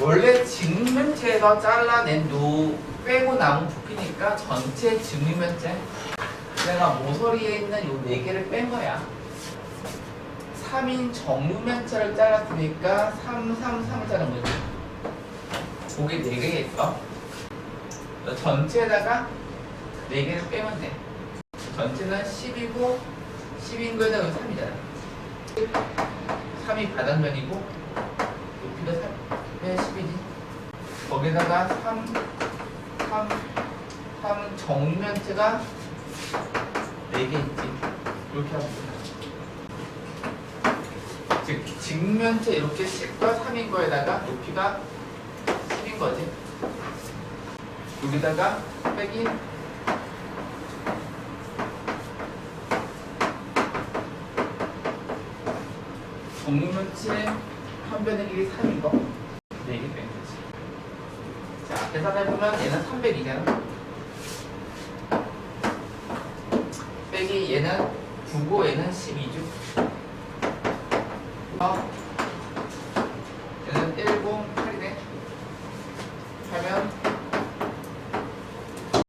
원래 직면체에서 잘라낸 노 빼고 남은 부피니까 전체 직면체? 내가 모서리에 있는 요 네 개를 뺀 거야. 3인 정육면체를 잘랐으니까 3, 3, 3을 자른 거지. 고개 4개 있어? 전체에다가 4개를 빼면 돼. 전체는 10이고 10인 거에다 여기 3이잖아. 3이 바닥면이고 높이가 3 에 10이지 거기다가 3 3 3 정면체가 4개 있지. 이렇게 하면 돼 즉 직면체 이렇게 10과 3인 거에다가 높이가 10인 거지. 여기다가 빼기. 정육면체 한 변의 길이 3인 거. 4개 뺀 거지 자 계산해보면 얘는 300이잖아. 빼기 얘는 9고 얘는 12죠. 얘는 10